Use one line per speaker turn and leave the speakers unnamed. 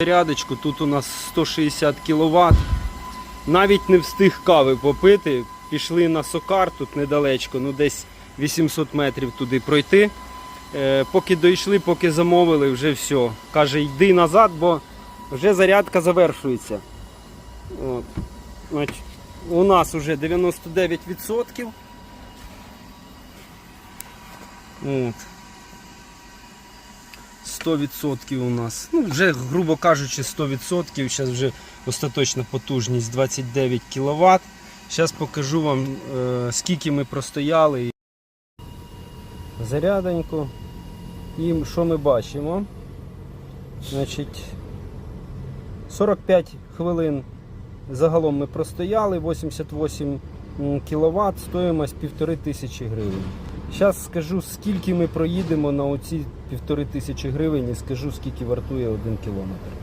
Рядочку, тут у нас 160 кВт. Навіть не встиг кави попити. Пішли на сокар, тут недалечко, ну десь 800 метрів туди пройти. Е, поки дійшли, поки замовили, вже все. Каже, йди назад, бо вже зарядка завершується. От. Значить, у нас вже 99%. От. 100% у нас. Ну, вже, грубо кажучи, 100%. Зараз вже остаточна потужність 29 кВт. Зараз покажу вам, е, скільки ми простояли. Зарядоньку. І що ми бачимо? Значить, 45 хвилин загалом ми простояли, 88 кВт, стоїмость 1500 гривень. Зараз скажу, скільки ми проїдемо на оці 1500 гривень і скажу, скільки вартує один кілометр.